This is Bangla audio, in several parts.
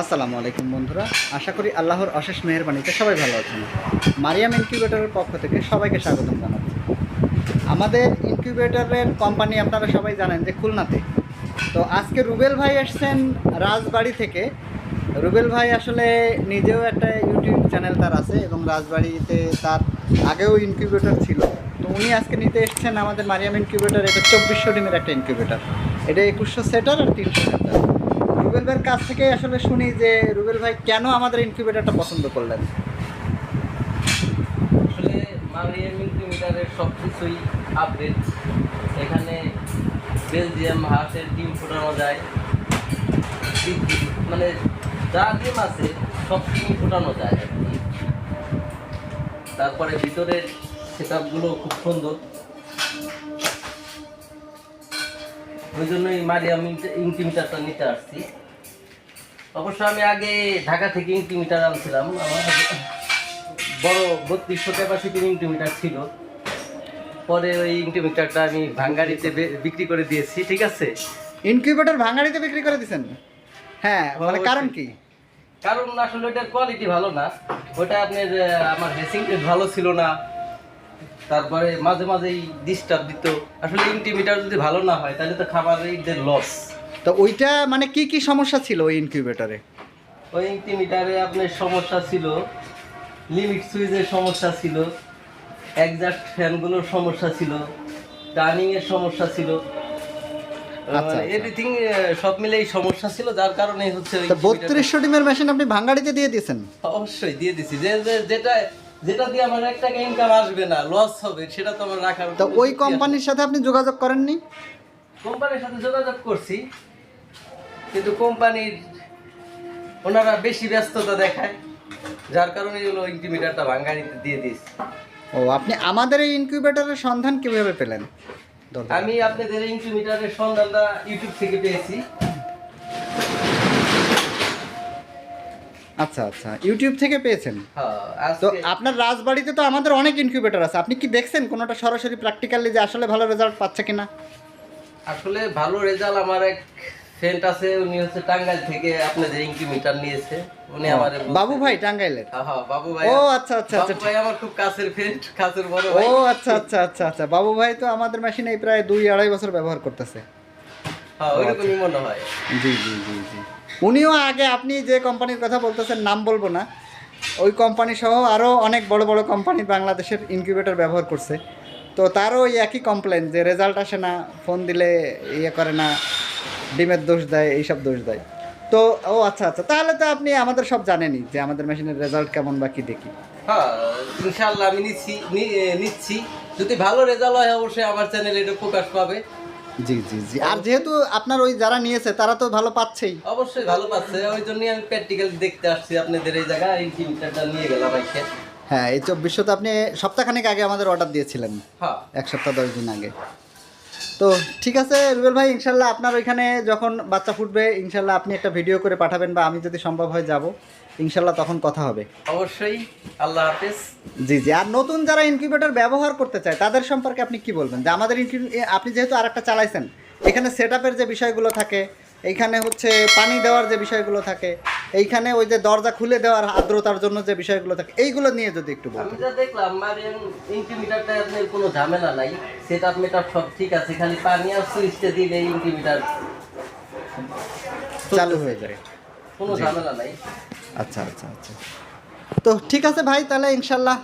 আসসালামু আলাইকুম বন্ধুরা। আশা করি আল্লাহর অশেষ মেহরবানিতে সবাই ভালো আছেন। মারিয়াম ইনকিউবেটরের পক্ষ থেকে সবাইকে স্বাগতম জানাচ্ছি। আমাদের ইনকিউবেটরের কোম্পানি আপনারা সবাই জানেন যে খুলনাতে। তো আজকে রুবেল ভাই এসছেন রাজবাড়ি থেকে। রুবেল ভাই আসলে নিজেও একটা ইউটিউব চ্যানেল তার আছে এবং রাজবাড়িতে তার আগেও ইনকিউবেটর ছিল। তো উনি আজকে নিতে এসেছেন আমাদের মারিয়াম ইনকিউবেটর, এটা চব্বিশশো ডিমের একটা ইনকিউবেটর। এটা একুশশো সেটার আর তিনশো সেটার। রুবেল ভাইয়ের কাছ থেকে আসলে শুনি যে রুবেল ভাই কেন আমাদের ইনকিউবেটরটা পছন্দ করলেন? আসলে মারিয়াম ইনকিউবেটারের সব কিছুই আপডেট এখানে বেলজিয়াম হাঁসের ডিম ফোটানো যায়। মানে যা ডিম আছে, সব ডিম ফোটানো যায়। তারপরে ভিতরের সেট খুব সুন্দর। ওই মারিয়াম ইনকিউবেটারটা নিতে আসছি। অবশ্য আমি আগে ঢাকা থেকে ইনকিউবেটার আনছিলাম আমার বড় বত্রিশশো ক্যাপাসিটির ছিল। পরে ওই ইন্টিমিটারটা আমি ভাঙ্গারিতে বিক্রি করে দিয়েছি ঠিক আছে? ইনকিউবেটর ভাঙাড়িতে বিক্রি করে দিছেন হ্যাঁ মানে কারণ কি? কারণ আসলে ওটার কোয়ালিটি ভালো না। ওটা আপনার আমার হেসিং ভালো ছিল না। তারপরে মাঝে মাঝেই ডিস্টার্ব দিত। আসলে ইন্টিমিটার যদি ভালো না হয় তাহলে তো খাবারের লস তো ওইটা মানে কি কি সমস্যা ছিল ওই ইনকিউবেটরে ওই ইন্টিমিটারে আপনার সমস্যা ছিল লিমিট সুইচের সমস্যা ছিল একজাস্ট ফ্যানগুলোর সমস্যা ছিল টার্নিং এর সমস্যা ছিল। আচ্ছা, আচ্ছা। এভরিথিং সব মিলেই সমস্যা ছিল যার কারণে হচ্ছে বত্রিশশো ডিমের মেশিন আপনি ভাঙাড়িতে দিয়ে দিয়েছেন? অবশ্যই দিয়ে দিছি। যে- যেটা যেটা দিয়ে আমার এক টাকা ইনকাম আসবে না লস হবে সেটা তো আমার রাখার তো ওই কোম্পানির সাথে আপনি যোগাযোগ করেননি? কোম্পানির সাথে যোগাযোগ করছি কিন্তু কোম্পানির ওনারা বেশি ব্যস্ততা দেখায় যার কারণে হলো দিয়ে দিয়েছি। ও আপনি আমাদের এই ইনকিউবেটরের সন্ধান কীভাবে পেলেন। আমি আপনাদের ইন্টিমিটারের সন্ধানটা ইউটিউব থেকে পেয়েছি। আচ্ছা আচ্ছা। ইউটিউব থেকে পেয়েছেন? হ্যাঁ তো আপনার রাজবাড়িতে তো আমাদের অনেক ইনকিউবেটর আছে। আপনি কি দেখছেন কোনোটা সরাসরি প্র্যাকটিক্যালি যে আসলে ভালো রেজাল্ট পাচ্ছে কিনা? আসলে ভালো রেজাল্ট আমার এক ফ্রেন্ড আছে উনি হচ্ছে টাঙ্গাইল থেকে আপনাদের ইন্টিমিটার নিয়েছে উনি আমার বাবু ভাই টাঙ্গাইলের? হ্যাঁ বাবু ভাই। ও আচ্ছা আচ্ছা আচ্ছা ভাই আমার খুব কাছের ফ্রেন্ড কাছের বড় ও আচ্ছা আচ্ছা আচ্ছা আচ্ছা। বাবু ভাই তো আমাদের মেশিন এই প্রায় দুই আড়াই বছর ব্যবহার করতেছে। হ্যাঁ ওইরকমই মনে হয়। জি জি জি জি। উনিও আগে আপনি যে কোম্পানির কথা বলতেছেন, নাম বলব না। ওই কোম্পানি সহ আরও অনেক বড় বড় কোম্পানি বাংলাদেশের ইনকিউবেটর ব্যবহার করছে। তো তারও ওই একই কমপ্লেন যে রেজাল্ট আসে না ফোন দিলে ইয়ে করে না, ডিমের দোষ দেয়, এইসব দোষ দেয়। তো, ও আচ্ছা আচ্ছা তাহলে তো আপনি আমাদের সব জানেনই যে আমাদের মেশিনের রেজাল্ট কেমন বা কি দেখি। হ্যাঁ ইনশাআল্লাহ আমি নিচ্ছি নিচ্ছি। যদি ভালো রেজাল্ট হয়, অবশ্যই আমার চ্যানেলে এটা প্রকাশ পাবে। জি জি জি। আর যেহেতু আপনার ওই যারা নিয়েছে তারা তো ভালো পাচ্ছেই। অবশ্যই ভালো পাচ্ছে। ওই জন্যই আমি প্র্যাকটিক্যাল দেখতে আসছি আপনাদের এই জায়গায়। এই টিমটা নিয়ে গেলাম আইসে হ্যাঁ এই চব্বিশশো তো আপনি সপ্তাহখানেক আগে আমাদের অর্ডার দিয়েছিলেন। হ্যাঁ। এক সপ্তাহ দশ দিন আগে। তো ঠিক আছে রুবেল ভাই ইনশাল্লাহ আপনার ওইখানে যখন বাচ্চা ফুটবে ইনশাল্লাহ আপনি একটা ভিডিও করে পাঠাবেন বা আমি যদি সম্ভব হয় যাব। ইনশাল্লাহ তখন কথা হবে। অবশ্যই আল্লাহ হাফেজ। জি জি। আর নতুন যারা ইনকিউবেটর ব্যবহার করতে চায় তাদের সম্পর্কে আপনি কি বলবেন? যে আমাদের আপনি যেহেতু আরেকটা চালাইছেন এখানে সেট যে বিষয়গুলো থাকে এইখানে হচ্ছে পানি দেওয়ার যে বিষয়গুলো থাকে এইখানে ওই যে দরজা খুলে দেওয়ার আর্দ্রতার জন্য যে বিষয়গুলো থাকে এইগুলো নিয়ে যদি একটু আমি যা দেখলাম মারিয়ান ইন্টিমিটারটা আপনার কোনো ঝামেলা নাই। সেট আপ মেটাপ সব ঠিক আছে খালি পানি আর সুইচটা দিলে ইন্টিমিটার চালু হয়ে যায়। কোনো ঝামেলা নাই। আচ্ছা আচ্ছা আচ্ছা। তো ঠিক আছে ভাই তাহলে ইনশাল্লাহ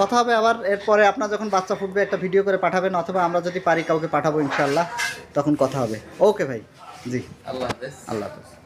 কথা হবে আবার। এরপরে আপনার যখন বাচ্চা ফুটবে একটা ভিডিও করে পাঠাবেন অথবা আমরা যদি পারি কাউকে পাঠাবো ইনশাল্লাহ তখন কথা হবে। ওকে ভাই জি। আল্লাহ হাফেজ। আল্লাহ হাফেজ।